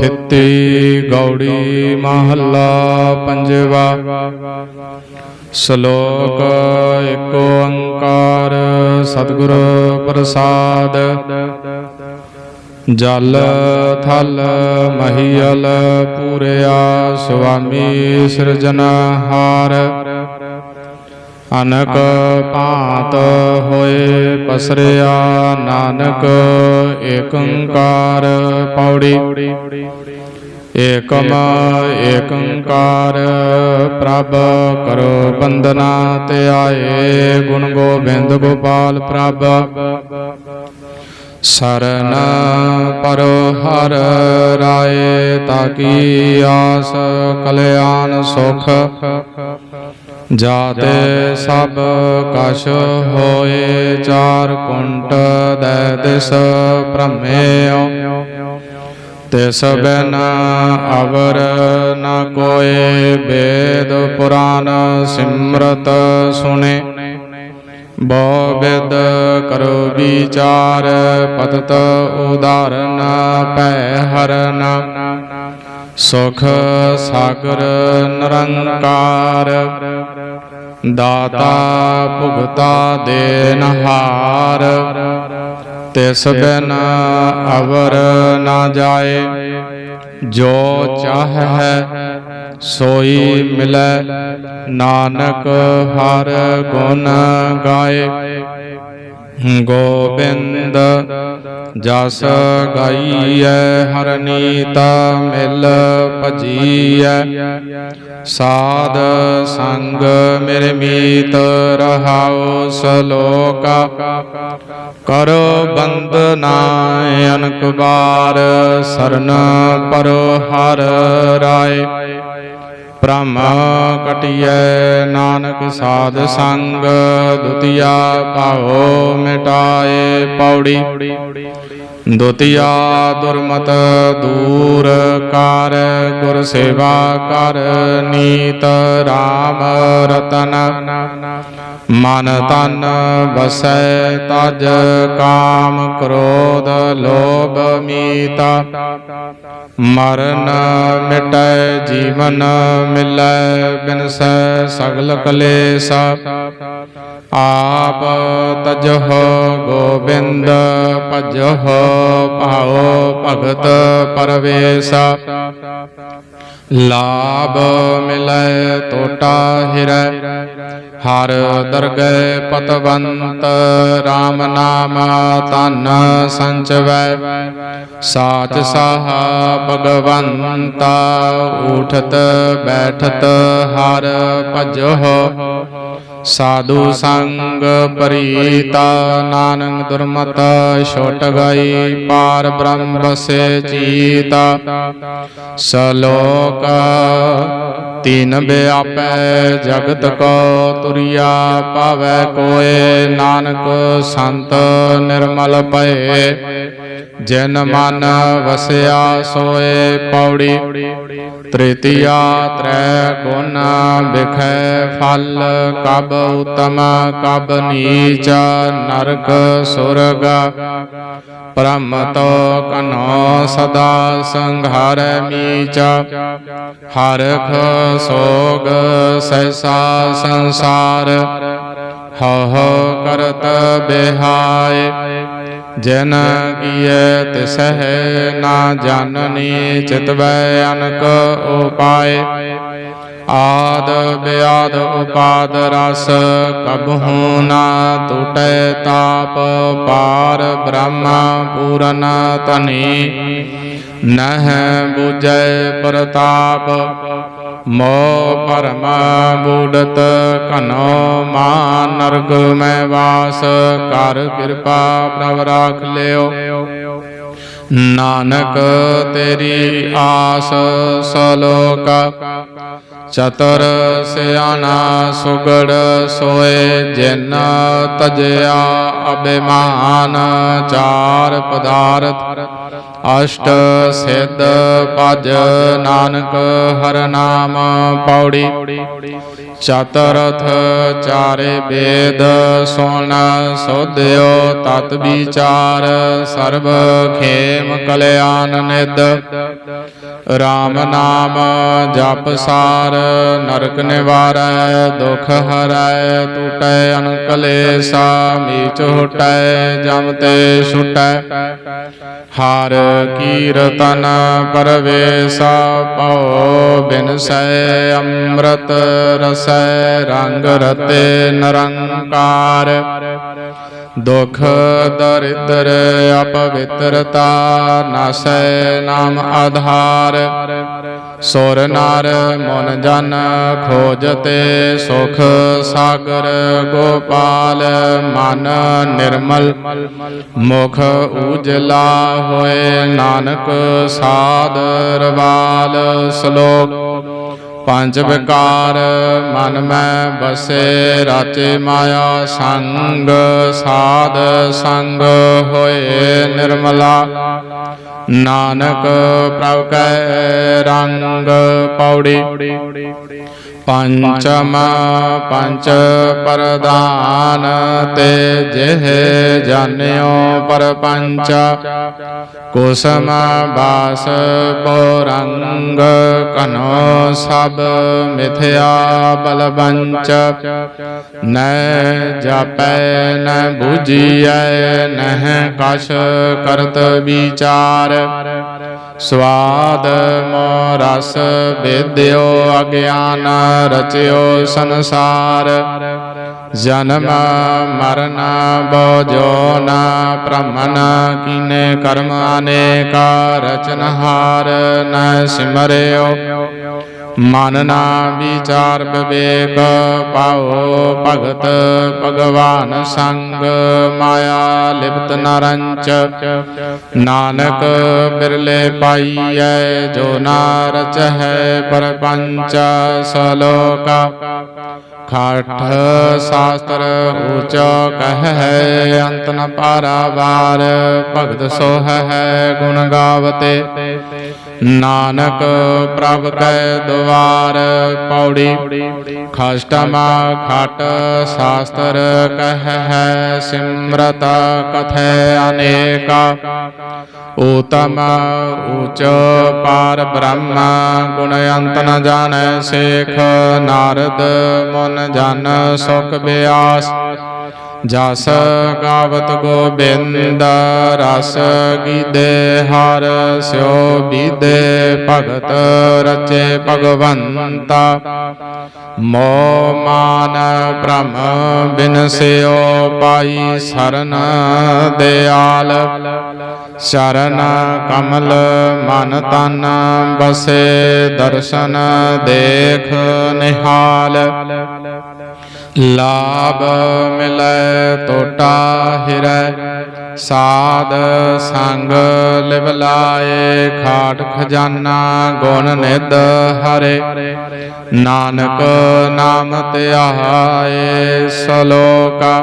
ਥਿੱਤੀ ਗੌੜੀ ਮਹੱਲਾ ਪੰਜਵਾ। ਸ਼ਲੋਕ ਏਕ ਓੰਕਾਰ, ਸਤਿਗੁਰ ਪ੍ਰਸਾਦ। ਜਲ ਥਲ ਮਹੀਲ ਪੂਰਿਆ, ਸੁਆਮੀ ਸਿਰਜਨਹਾਰ ਅਨਕ ਭਾਂਤ ਹੋਏ ਪਸਰਿਆ, ਨਾਨਕ ਏਕੰਕਾਰ ਪੌੜੀ। ਏਕਮ ਏਕੰਕਾਰ ਪ੍ਰਭ ਕਰੋ ਬੰਦਨਾ ਆਏ ਗੁਣ ਗੋਬਿੰਦ ਗੋਪਾਲ ਪ੍ਰਭ। ਸਰਨ ਪਰੋ ਹਰ ਰਾਏ ਤਾਕੀ ਆਸ ਕਲਿਆਣ ਸੁਖ। ਜਾਤੇ ਸਭ ਕਛ ਹੋਏ, ਚਾਰ ਕੁੰਟ ਦੈ ਦਿਸ ਭ੍ਰਮੇਉ। ਤਿਸ ਬਿਨ ਅਵਰ ਨ ਕੋਏ, ਵੇਦ ਪੁਰਾਨ ਸਿਮਰਤ ਸੁਨੇ ਬੋ ਬਿਦ ਕਰੋ ਵਿਚਾਰ, ਪਤਤ ਉਦਾਰਨ ਪੈ ਹਰਨ। ਸੁਖ ਸਾਗਰ ਨਿਰੰਕਾਰ, ਦਾਤਾ ਭੁਗਤਾ ਦੇਨਹਾਰ ਤਿਸ ਬਿਨ ਅਵਰ ਨਾ ਜਾਏ। ਜੋ ਚਾਹੈ ਸੋਈ ਮਿਲੈ, ਨਾਨਕ ਹਰ ਗੁਣ ਗਾਏ। ਗੋਬਿੰਦ ਜਸ ਗਾਈਐ ਹਰਨੀਤਾ ਮਿਲ ਭਜੀਐ। ਸਾਧ ਸੰਗ ਮੇਰੇ ਮੀਤ ਰਹਾਉ, ਸਲੋਕਾ ਕਰੋ ਬੰਦਨਾ ਅਨਕ ਬਾਰ, ਸਰਨ ਪਰੋ ਹਰ ਰਾਏ। ਭ੍ਰਮ ਕਟਿਐ ਨਾਨਕ ਸਾਧ ਸੰਗ ਦੁਤੀਆ ਭਾਉ ਮਿਟਾਏ ਪੌੜੀ। ਦੁਤੀਆ ਦੁਰਮਤ, ਦੂਰ ਕਰ ਗੁਰ ਸੇਵਾ ਕਰ, ਨੀਤ RAM ਰਤਨ। ਮਨ ਤਨ ਵਸੈ ਤਜ, ਕਾਮ ਕ੍ਰੋਧ ਲੋਭ ਮੀਤਾ। ਮਰਨ ਮਿਟੈ ਜੀਵਨ ਮਿਲੈ, ਬਿਨਸੈ ਸਗਲ ਕਲੇਸ਼। ਆਪ ਤਜਹੁ ਗੋਬਿੰਦ, ਭਜਹੁ ਭਾਉ ਭਗਤ ਪਰਵੇਸ਼। ਲਾਭ ਮਿਲੈ ਟੋਟਾ ਹਿਰੈ। ਹਰ ਦਰਗਹਿ ਪਤਵੰਤ RAM ਨਾਮ ਤਨ ਸੰਚਵੈ। ਸਾਚ ਸਾਹਾ ਭਗਵੰਤਾ ਉਠਤ ਬੈਠਤ ਹਰ ਭਜਹੁ। ਸਾਧੂ ਸੰਗ ਪਰੀਤਾ ਨਾਨਕ ਦੁਰਮਤ ਛੋਟ ਗਈ ਪਾਰ ਬ੍ਰਹਮ ਬਸੇ ਚੀਤਾ। ਸਲੋਕ ਤੀਨ ਬਿਆਪੈ ਜਗਤ ਕੋ ਤੁਰਿਆ ਪਾਵੈ ਕੋਏ। ਨਾਨਕ ਸੰਤ ਨਿਰਮਲ ਪਏ ਜਿਨ ਮਨ ਵਸਿਆ ਸੋਏ ਪੌੜੀ। ਤ੍ਰਿਤੀਆ ਤ੍ਰੈ ਗੁਣ ਵਿਖੈ ਫਲ, ਕਬ ਉਤਮ, ਕਬ ਨੀਚ, ਨਰਕ ਸੁਰਗ। ਬ੍ਰਹਮ ਤੋ ਕਨੋ ਸਦਾ ਸੰਘਾਰ ਮੀਚ। ਹਰਖ ਸੋਗ ਸੈਸਾ ਸੰਸਾਰ। ਹਉ ਹਉ ਕਰਤ ਬਿਹਾਏ ਜਨ ਕੀਏ ਤਿਸਹਿ ਨਾ ਜਾਣਨੀ ਚਿਤਵੈ ਅਨਕ ਉਪਾਏ। ਆਦ ਬਿਆਦ ਉਪਾਦ ਰਸ, ਕਬਹੂ ਨਾ ਟੁਟੈ ਤਾਪ, ਪਾਰ ਬ੍ਰਹਮ ਪੂਰਨ ਤਨੀ ਨਹ 부ਜੈ ਪ੍ਰਤਾਪ ਮੋ ਪਰਮ ਬੂਡਤ ਕਨੋ ਮਾ ਨਰਗ ਮੈਂ ਵਾਸ, ਕਰ ਕਿਰਪਾ ਪ੍ਰਭ ਰਾਖ ਲਿਓ। ਨਾਨਕ ਤੇਰੀ ਆਸ ਸਲੋਕ, ਚਤੁਰ ਸਿਆਣਾ ਸੁਗੜ ਸੋਏ, ਜਿਨ ਤਜਿਆ ਅਭਿਮਾਨ, ਚਾਰ ਪਦਾਰਥ ਅਸ਼ਟ ਸਿੱਧ ਭਜ ਨਾਨਕ ਹਰ ਨਾਮ ਪੌੜੀ। ਚਤਰਥ ਚਾਰੇ ਵੇਦ ਸੁਣ ਸੋਧਿਓ ਤਤ ਵਿਚਾਰ, ਸਰਬ ਖੇਮ ਕਲਿਆਣ ਨਿਦ RAM ਨਾਮ ਜਪ ਸਾਰ, ਨਰਕ ਨਿਵਾਰੈ, ਦੁਖ ਹਰੈ, ਟੂਟੈ ਅਨਕਲੇਸਾ ਮੀਚ ਹੁਟੈ, ਜਮ ਤੇ ਛੁਟੈ। ਹਰ ਕੀਰਤਨ ਪਰਵੇਸਾ ਪਉ ਬਿਨਸੈ ਅੰਮ੍ਰਿਤ ਰਸੈ ਰੰਗ ਰਤੇ ਨਰੰਕਾਰ ਦੁਖ ਦਰਿਦਰ ਅਪਵਿੱਤਰਤਾ ਨਾਸੈ ਨਾਮ ਆਧਾਰ ਸੁਰ ਨਰ, ਮਨ ਜਨ ਖੋਜਤੇ ਸੁਖ ਸਾਗਰ, ਗੋਪਾਲ ਮਨ ਨਿਰਮਲ। ਮੁਖ ਉਜਲਾ ਹੋਏ ਨਾਨਕ ਸਾਦਰ ਵਾਲ, ਸ਼ਲੋਕ। ਪੰਜ ਵਿਕਾਰ ਮਨ ਮੈਂ ਬਸੇ ਰਾਚੇ ਮਾਇਆ ਸੰਗ ਸਾਧ ਸੰਗ ਹੋਏ ਨਿਰਮਲਾ। ਨਾਨਕ ਪ੍ਰਭ ਕੈ ਰੰਗ ਪੌੜੀ। ਪੰਚਮ ਪੰਚ ਪਰਦਾਨ ਤੇ ਜਿਹ ਜਾਣਿਓ ਪਰਪੰਚ। ਕੁਸਮ ਬਾਸ ਪੋਰੰਗ ਕਨੋ ਸਭ ਮਿਥਿਆ ਬਲਬੰਚ ਨੈ ਜਾਪੈ, ਨੈ ਬੁਝੀਐ, ਨਹਿ ਕਛ ਕਰਤ ਵਿਚਾਰ। ਸਵਾਦ ਮੋ ਰਸ ਬੇਦਿਓ ਅਗਿਆਨ ਰਚਿਓ ਸੰਸਾਰ। ਜਨਮ ਮਰਨ ਬੋਜੋ ਨਾ ਭ੍ਰਮਨ ਕੀਨੇ ਕਰਮ ਅਨੇਕਾ ਰਚਨਹਾਰ ਨ ਸਿਮਰਿਓ। ਮਨ ਨਾ ਵਿਚਾਰ ਵਿਵੇਕ ਪਾਓ ਭਗਤ ਭਗਵਾਨ ਸੰਗ ਮਾਇਆ ਲਿਪਤ ਨਰੰਚ। ਨਾਨਕ ਬਿਰਲੇ ਪਾਈਐ ਜੋ ਨਾ ਰਚਹਿ ਪਰਪੰਚ ਸਲੋਕਾ। ਖਾਠ ਸ਼ਾਸਤਰ ਊਚ ਕਹੈ ਅੰਤ ਨ ਪਾਰਾਵਾਰ। ਭਗਤ ਸੋਹ ਹੈ ਗੁਣ ਗਾਵਤੇ। ਨਾਨਕ ਪ੍ਰਭ ਕੈ ਦੁਆਰ ਪੌੜੀ। ਖਸ਼ਟਮਾ ਖਟ ਸ਼ਾਸਤਰ ਕਹੈ ਸਿਮਰਤ ਕਥੈ ਅਨੇਕਾ। ਊਤਮ ਊਚ ਪਾਰ ਬ੍ਰਹਮ ਗੁਣ ਅੰਤ ਨ ਜਾਣੈ ਸੇਖ। ਨਾਰਦ ਮਨ ਜਨ ਸੁਖ ਬਿਆਸ। ਜਸ ਗਾਵਤ ਗੋਬਿੰਦ, ਰਸ ਗੀਦੇ ਹਰ ਸਿਓ ਬੀਦੇ ਭਗਤ, ਰਚੇ ਭਗਵੰਤਾ। ਮੋ ਮਾਨ ਭ੍ਰਮ ਬਿਨਸਿਓ ਪਾਈ ਸਰਨ ਦਿਆਲ। ਸ਼ਰਨ ਕਮਲ ਮਨ ਤਨ ਬਸੇ ਦਰਸ਼ਨ ਦੇਖ ਨਿਹਾਲ। ਲਾਭ ਮਿਲੈ ਟੋਟਾ ਹਿਰੈ, ਸਾਧ ਸੰਗ ਲਿਵ ਲਾਏ, ਖਾਟ ਖਜ਼ਾਨਾ ਗੁਣ ਨਿਧ ਹਰੇ। ਨਾਨਕ ਨਾਮ ਧਿਆਏ ਸਲੋਕਾ,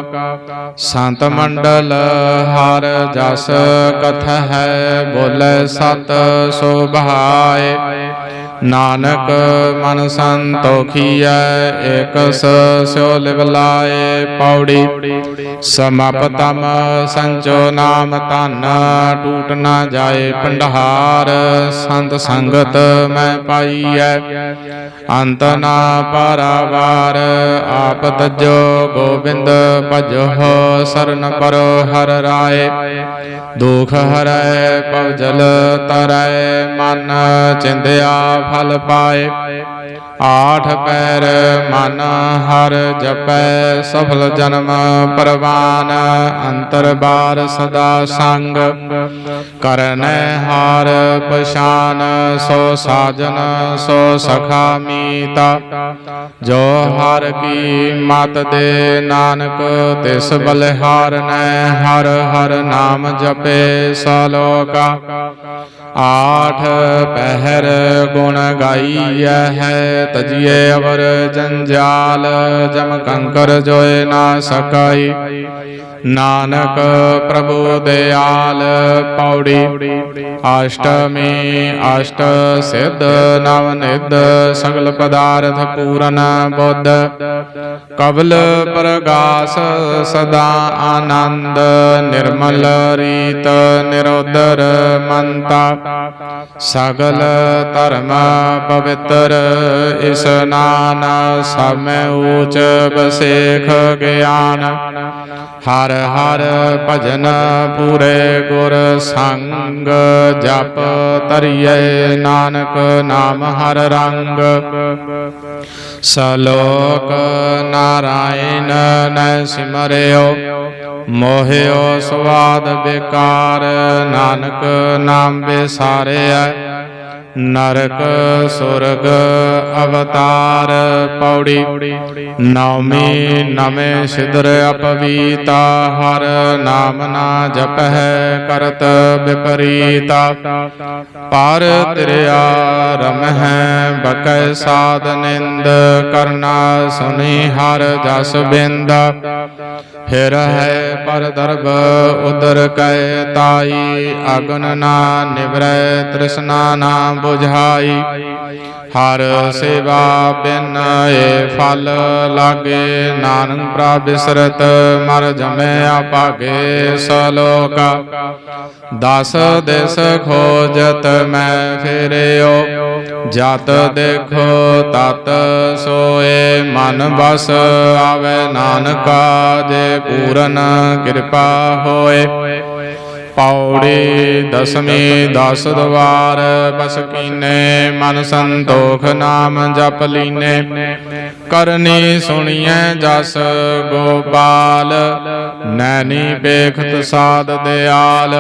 ਸੰਤ ਮੰਡਲ ਹਰ ਜਸ ਕਥ ਹੈ ਬੋਲੇ ਸਤ ਸੁਭਾਏ ਨਾਨਕ ਮਨ ਸੰਤੋਖੀਐ, ਏਕਸ ਸਿਓ ਲਿਵ ਲਾਏ ਪੌੜੀ। ਸਮਾਪਤਮ ਸੰਚੋ ਨਾਮ ਧਨ, ਟੂਟ ਨਾ ਜਾਏ ਭੰਡਾਰ, ਸੰਤ ਸੰਗਤ ਮੈਂ ਪਾਈਐ। ਅੰਤ ਨਾ ਪਾਰਾਵਾਰ, ਆਪ ਤਜੋ ਗੋਬਿੰਦ ਭਜੋ, ਸਰਨ ਪਰੋ ਹਰ ਰਾਏ। ਦੁਖ ਹਰੈ ਪਵ ਜਲ ਤਰੈ, ਮਨ ਚਿੰਦਿਆ ਫਲ ਪਾਏ। ਆਠ ਪੈਰ ਮਨ ਹਰ ਜਪੈ, ਸਫਲ ਜਨਮ ਪਰਵਾਨ, ਅੰਤਰ ਬਾਰ ਸਦਾ ਸੰਗ। ਕਰਨੈ ਹਾਰ ਪਛਾਨ, ਸੋ ਸਾਜਨ, ਸੋ ਸਖਾ ਮੀਤਾ। ਜੋ ਹਰ ਕੀ ਮਤ ਦੇ ਨਾਨਕ, ਤਿਸ ਬਲਿਹਾਰਨੈ ਹਰ ਹਰ ਨਾਮ ਜਪੇ ਸਲੋਕਾ। ਆਠ ਪਹਿਰ ਗੁਣ ਗਾਈਐ ਹੈ ਤਜੀਏ ਅਵਰ ਜੰਜਾਲ ਜਮ ਕੰਕਰ ਜੋਏ ਨਾ ਸਕਾਈ। ਨਾਨਕ ਪ੍ਰਭੂ ਦਿਆਲ ਪੌੜੀ। ਅਸ਼ਟਮੀ ਅਸ਼ਟ ਸਿੱਧ ਨਵ ਨਿਧ ਸਗਲ ਪਦਾਰਥ ਪੂਰਨ ਬੁੱਧ। ਕਬਲ ਪ੍ਰਗਾਸ ਸਦਾ ਆਨੰਦ ਨਿਰਮਲ ਰੀਤ ਨਿਰੋਦਰ ਮੰਤਾ। ਸਗਲ ਧਰਮ ਪਵਿੱਤਰ ਇਸਨਾਨ ਸਮੈ ਊਚ ਬਸੇਖ ਗਿਆਨ। ਹਰ ਹਰ ਭਜਨ ਪੂਰੇ ਗੁਰ ਸੰਗ, ਜਪ ਤਰੀਏ ਨਾਨਕ ਨਾਮ ਹਰ ਰੰਗ। ਸਲੋਕ ਨਾਰਾਇਣ ਨੈ ਸਿਮਰਿਓ, ਮੋਹਿਓ ਸਵਾਦ ਬੇਕਾਰ, ਨਾਨਕ ਨਾਮ ਬਿਸਾਰਿਆ ਨਰਕ ਸੁਰਗ ਅਵਤਾਰ ਪੌੜੀ। ਨੌਮੀ ਨਵੇਂ ਸਿਦਰ ਅਪਵੀਤਾ, ਹਰ ਨਾਮ ਨਾ ਜਪਹਿ ਕਰਤ ਵਿਪਰੀਤਾ ਪਰ ਤੇਰਿਆ ਰਮਹਿ ਬਕੈ ਸਾਧ ਨਿੰਦ, ਕਰਨਾ ਸੁਨੀ ਹਰ ਜਸ ਬਿੰਦ। ਫਿਰ ਹੈ ਪਰ ਦਰਬ ਉਦਰ ਕੈ ਤਾਈ, ਅਗਨ ਨਾ ਨਿਵਰੈ ਤ੍ਰਿਸ਼ਨਾ ਨਾ 부ਝਾਈ ਹਰ ਸੇਵਾ ਬਿਨ ਏ ਫਲ ਲਾਗੇ। ਨਾਨਕ ਪ੍ਰਭ ਬਿਸਰਤ ਮਰ ਜਮੈ ਆਪਾਗੇ ਸਲੋਕ। ਦਸ ਦਿਸ ਖੋਜਤ ਮੈਂ ਫਿਰਿਓ। ਜਤ ਦੇਖੋ ਤਤ ਸੋਏ। ਮਨ ਬਸ ਆਵੇ ਨਾਨਕਾ ਜੇ ਪੂਰਨ ਕਿਰਪਾ ਹੋਏ। ਪੌੜੀ ਦਸਵੀਂ ਦਸ ਦਵਾਰ ਬਸ ਕੀਨੇ ਮਨ ਸੰਤੋਖ ਨਾਮ ਜਪ ਲੀਨੇ। ਕਰਨੀ ਸੁਣੀਐ ਜਸ ਗੋਪਾਲ। ਨੈਣੀ ਬੇਖਤ ਸਾਧ ਦਿਆਲ।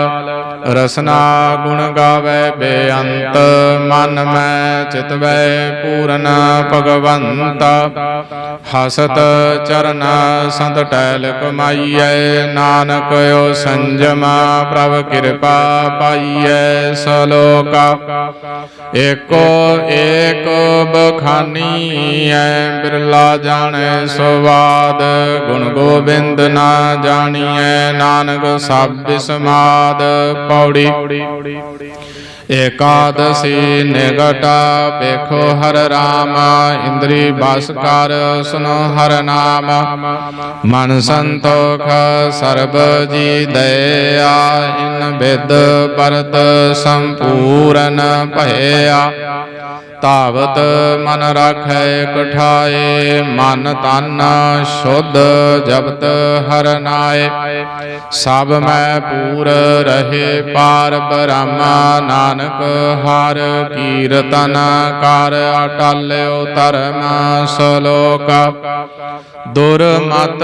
ਰਸਨਾ ਗੁਣ ਗਾਵੇ ਬੇਅੰਤ। ਮਨ ਮੈਂ ਚਿਤਵੈ ਪੂਰਨ ਭਗਵੰਤ। ਹਸਤ ਚਰਨ ਸੰਤ ਟੈਲ ਕਮਾਈਐ। ਨਾਨਕ ਓ ਸੰਜਮ ਪ੍ਰਭ ਕਿਰਪਾ ਪਾਈਐ ਸਲੋਕਾ। ਏਕੋ ਏਕ ਬਖਾਨੀ ਐ ਬਿਰਲਾ ਜਾਣੈ ਸਵਾਦ, ਗੁਣ ਗੋਬਿੰਦ ਨਾ ਜਾਣੀਐ ਨਾਨਕ ਸਭ ਸਮਾਦ ਪੌੜੀ। ਏਕਾਦਸੀ ਨਿਗਟਾ ਵੇਖੋ ਹਰ ਰਾਮ ਇੰਦਰੀ ਬਸ ਕਰ ਸੁਨੋ ਹਰ ਨਾਮ ਮਨ ਸੰਤੋਖ ਸਰਬ ਜੀ ਦਇਆ ਇਨ ਬਿਦ ਪਰਤ ਸੰਪੂਰਨ ਭਇਆ ਧਾਵਤ ਮਨ ਰਾਖੈ ਕਠਾਏ ਮਨ ਤਨ ਸ਼ੁੱਧ ਜਪਤ ਹਰਨਾਏ ਸਭ ਮੈਂ ਪੂਰ ਰਹੇ ਪਾਰ ਬ੍ਰਹਮ ਨਾਨਕ ਹਰ ਕੀਰਤਨ ਕਰ ਅਟਲਿਓ ਧਰਮ ਸ਼ਲੋਕ ਦੁਰਮਤ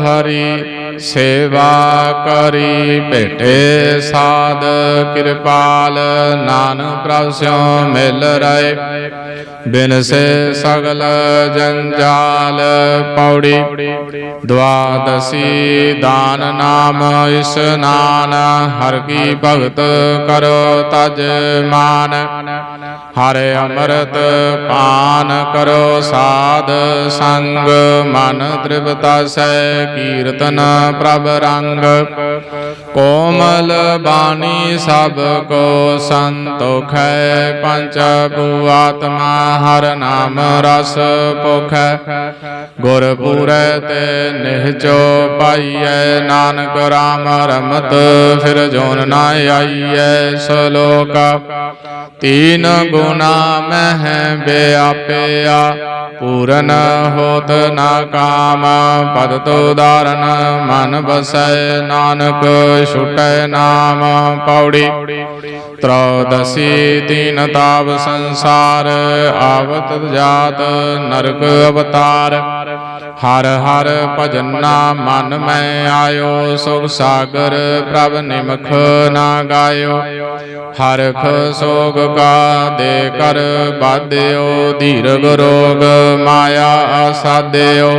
ਹਰੀ ਸੇਵਾ ਕਰੀ ਭੇਟੇ ਸਾਧ, ਕਿਰਪਾਲ ਨਾਨਕ ਪ੍ਰਭ ਸਿਉ ਮਿਲ ਰਹੇ ਬਿਨ ਸੇ ਸਗਲ ਜੰਜਾਲ ਪੌੜੀ, ਦਵਾਦਸੀ ਦਾਨ ਨਾਮ ਇਸਨਾਨ ਹਰ ਕੀ ਭਗਤ ਕਰੋ ਤਜ ਮਾਨ। ਹਰੇ ਅੰਮ੍ਰਿਤ ਪਾਨ ਕਰੋ ਸਾਧ ਸੰਗ। ਮਨ ਤ੍ਰਿਪਤਾ ਸੈ ਕੀਰਤਨ ਪ੍ਰਭ ਰੰਗ। ਕੋਮਲ ਬਾਣੀ ਸਭ ਕੋ ਸੰਤੋਖੈ ਪੰਚ ਭੂਆਤਮਾ ਹਰ ਨਾਮ ਰਸ ਪੋਖੈ ਗੁਰ ਪੂਰੈ ਤੇ ਨਿਹਚੋ ਪਾਈਐ ਨਾਨਕ ਰਾਮ ਰਮਤ ਫਿਰ ਜੋਨ ਨਾ ਆਈਐ ਸਲੋਕ ਤੀਨ ਗੁਨਾ ਮਹਿ ਬਿਆਪਿਆ ਪੂਰਨ ਹੋਤ ਨਾ ਕਾਮ ਪਦ ਤੋ ਧਾਰਨ ਮਨ ਬਸੈ ਨਾਨਕ ਛੁਟੈ ਨਾਮ ਪੌੜੀ। ਤ੍ਰੋਦਸੀ ਤੀਨ ਤਾਪ ਸੰਸਾਰ, ਆਵਤ ਜਾਤ ਨਰਕ ਅਵਤਾਰ। ਹਰ ਹਰ ਭਜਨਾ ਮਨ ਮੈਂ ਆਇਓ, ਸੁਖ ਸਾਗਰ ਪ੍ਰਭ ਨਿਮਖ ਨਾ ਗਾਇਓ। ਹਰਖ ਸੋਗ ਕਾ ਦੇ ਕਰ ਬਾਧਿਓ, ਧੀਰਗ ਰੋਗ ਮਾਇਆ ਆਸਾਦਿਓ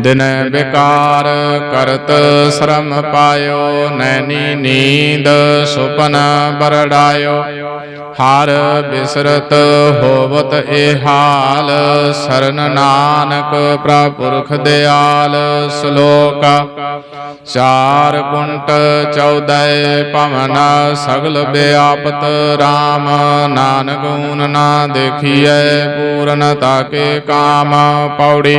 ਦਿਨ ਵਿਕਾਰ ਕਰਤ ਸ਼ਰਮ ਪਾਇਓ ਨੈਣੀ ਨੀਂਦ ਸੁਪਨ ਬਰੜਾਇਓ। ਹਰ ਬਿਸਰਤ ਹੋਵਤ ਇਹ ਹਾਲ, ਸਰਨ ਨਾਨਕ ਪ੍ਰਪੁਰਖ ਦਿਆਲ, ਸ਼ਲੋਕ ਚਾਰ ਕੁੰਟ ਚੌਦੈ ਪਵਨ ਸਗਲ ਵਿਆਪਤ RAM ਨਾਨਕ ਊਨ ਨਾ ਦੇਖੀਐ ਪੂਰਨਤਾ ਕੇ ਕਾਮ, ਪੌੜੀ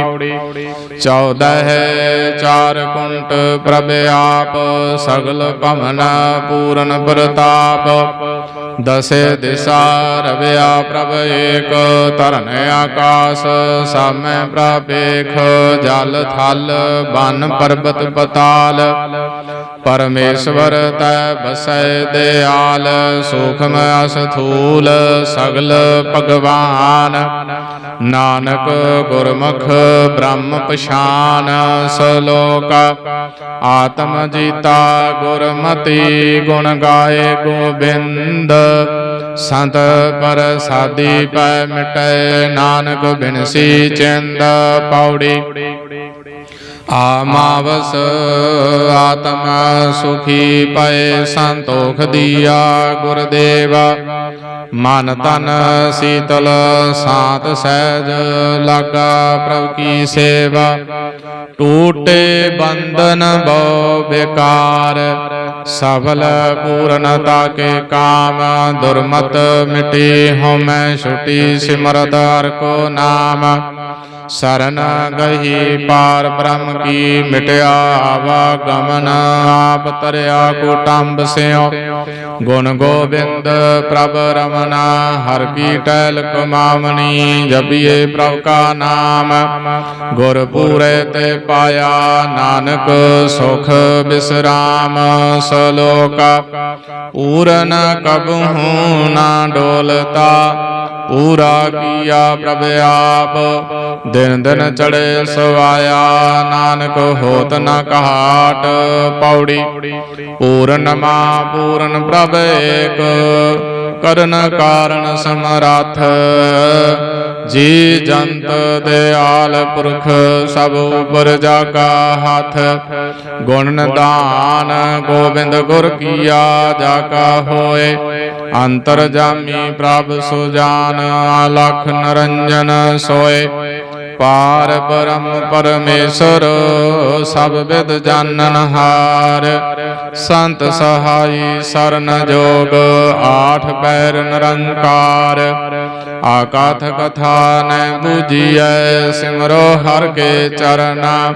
ਚੌਦੈ ਹੈ ਚਾਰ ਕੁੰਟ ਪ੍ਰਭ ਆਪ, ਸਗਲ ਭਵਨ ਪੂਰਨ ਪ੍ਰਤਾਪ। ਦਸੇ ਦਿਸ਼ਾ ਰਵਿਆ ਪ੍ਰਭ ਏਕ ਧਰਨ ਆਕਾਸ ਸਾਮੈ ਪ੍ਰਪੇਖ ਜਲ ਥਲ ਬਨ ਪਰਬਤ ਪਤਾਲ। ਪਰਮੇਸ਼ਵਰ ਤੈ ਬਸੈ ਦਿਆਲ, ਸੂਖਮ ਅਸਥੂਲ ਸਗਲ ਭਗਵਾਨ। ਨਾਨਕ ਗੁਰਮੁਖ ਬ੍ਰਹਮ ਪਛਾਨ, ਸਲੋਕ ਆਤਮ ਜੀਤਾ ਗੁਰਮਤੀ ਗੁਣ ਗਾਏ ਗੋਬਿੰਦ। ਸੰਤ ਪਰ ਸਾਦੀ ਪੈ ਮਿਟੈ, ਨਾਨਕ ਬਿਨਸੀ ਚਿੰਦ ਪੌੜੀ। ਆਮਾਵਸ ਆਤਮ ਸੁਖੀ ਪਏ ਸੰਤੋਖ ਦੀਆ ਗੁਰਦੇਵਾ ਮਨ ਤਨ ਸੀਤਲ ਸਾਤ ਸਹਿਜ ਲਾਗਾ ਪ੍ਰਭ ਕੀ ਸੇਵਾ ਟੂਟੇ ਬੰਧਨ ਬਉ ਬੇਕਾਰ ਸਫਲ ਪੂਰਨਤਾ ਕੇ ਕਾਮ ਦੁਰਮਤ ਮਿਟੀ ਹਉਮੈ ਛੁਟੀ ਸਿਮਰਤ ਹਰ ਕੋ ਨਾਮ ਸਰਨ ਗਹੀ ਪਾਰ ਬ੍ਰਹਮ ਕੀ ਮਿਟਿਆ ਆਵਾ ਗਮਨ, ਆਪ ਤਰਿਆ ਕੁਟੰਬ ਸਿਓ ਗੁਣ ਗੋਬਿੰਦ ਪ੍ਰਭ ਰਮਨਾ, ਹਰ ਕੀ ਟੈਲ ਕਮਾਵਣੀ ਜਪੀਏ ਪ੍ਰਭ ਕਾ ਨਾਮ। ਗੁਰ ਪੂਰੇ ਤੇ ਪਾਇਆ ਨਾਨਕ, ਸੁਖ ਬਿਸਰਾਮ। ਸਲੋਕ, ਪੂਰਨ ਕਬਹੂ ਨਾ ਡੋਲਤਾ ਪੂਰਾ ਕੀਆ ਪ੍ਰਭ ਆਪ। ਦਿਨ ਦਿਨ ਚੜੇ ਸਵਾਇਆ, ਨਾਨਕ ਹੋਤ ਨ ਕਹਾਟ। ਪੌੜੀ ਪੂਰਨ ਮਾ, ਪੂਰਨ ਪ੍ਰਭ ਏਕ। ਕਰਨ ਕਾਰਨ ਸਮਰੱਥ। ਜੀ ਜੰਤ ਦਿਆਲ ਪੁਰਖ, ਸਭ ਉਪਰ ਜਾਗਾ ਹੱਥ। ਗੁਣ ਨਿਧਾਨ, ਗੋਬਿੰਦ ਗੁਰ ਕੀਆ ਜਾਗਾ ਹੋਏ। ਅੰਤਰ ਜਾਮੀ ਪ੍ਰਭ ਸੁਜਾਨ ਲਖ ਨਰੰਜਨ ਸੋਏ। ਪਾਰ ਬ੍ਰਹਮ ਪਰਮੇਸ਼ਰ, ਸਭ ਵਿਦ ਜਾਣਨ ਹਾਰ। ਸੰਤ ਸਹਾਈ ਸਰਨ ਜੋਗ, ਆਠ ਪੈਰ ਨਿਰੰਕਾਰ। ਆਕਾਥ ਕਥਾ ਨੈ ਬੂਝੀਐ ਸਿਮਰੋ ਹਰ ਕੇ ਚਰਨਾ।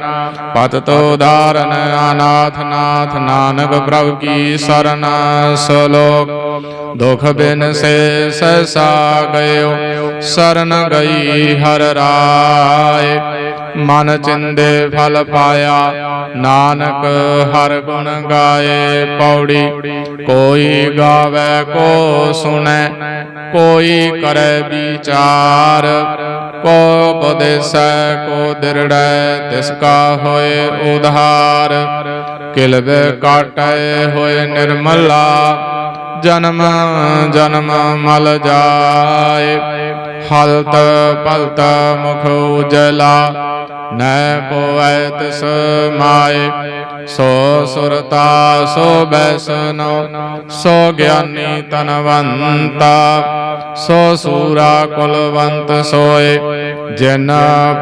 ਪਤ ਤੋ ਧਾਰਨ ਅਨਾਥ ਨਾਥ ਨਾਨਕ ਪ੍ਰਭ ਕੀ ਸਰਨ ਸਲੋਕ। ਦੁਖ ਬਿਨ ਸੇ ਸਹਿਸਾ ਗਇਓ, ਸਰਨ ਗਈ ਹਰ ਰਾਏ। ਮਨ ਚਿੰਦੇ ਫਲ ਪਾਇਆ ਨਾਨਕ ਹਰ ਗੁਣ ਗਾਏ ਪੌੜੀ ਕੋਈ ਗਾਵੇ ਕੋ ਸੁਣੈ ਕੋਈ ਕਰੈ ਵਿਚਾਰ ਕੋ ਬਦੇਸੈ ਕੋ ਦਿਰੜੈ ਤਿਸ ਕਾ ਹੋਏ ਉਧਾਰ ਕਿਲਵੇ ਕਾਟੈ ਹੋਏ ਨਿਰਮਲਾ ਜਨਮ ਜਨਮ ਮਲ ਜਾਏ ਹਲਤ ਪਲਤ ਮੁਖ ਉਜਲਾ ਨੈ ਕੋਐ ਤਿਸ ਮਾਏ ਸੋ ਸੁਰਤਾ, ਸੋ ਬੈਸਨੋ, ਸੋ ਗਿਆਨੀ ਤਨਵੰਤਾ, ਸੋ ਸੂਰਾ ਕੁਲਵੰਤ ਸੋਏ, ਜਿਨ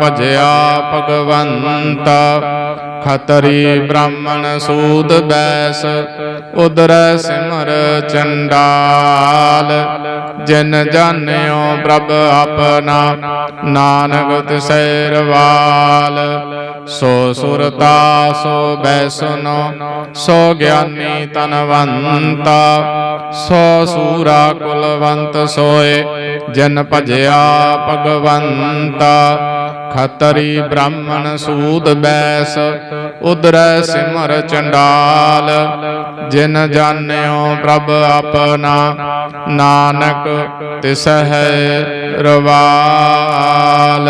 ਭਜਿਆ ਭਗਵੰਤਾ ਖਤਰੀ ਬ੍ਰਾਹਮਣ ਸੂਦ ਬੈਸ ਉਦਰ ਸਿਮਰ ਚੰਡਾਲ। ਜਿਨ ਜਾਣਿਓ ਪ੍ਰਭ ਆਪਣਾ, ਨਾਨਕ ਤਿਸੈ ਰਵਾਲ ਸੋ ਸੁਰਤਾ, ਸੋ ਬੈਸਨੋ, ਸੋ ਗਿਆਨੀ ਤਨਵੰਤਾ। ਸੋ ਸੂਰਾ ਕੁਲਵੰਤ ਸੋਏ, ਜਨ ਭਜਿਆ ਭਗਵੰਤਾ। ਖਤਰੀ ਬ੍ਰਾਹਮਣ ਸੂਦ ਬੈਸ ਉਦਰ ਸਿਮਰ ਚੰਡਾਲ। ਜਿਨ ਜਾਣਿਓ ਪ੍ਰਭ ਆਪਣਾ, ਨਾਨਕ ਤਿਸ ਹੈ ਰਵਾਲ।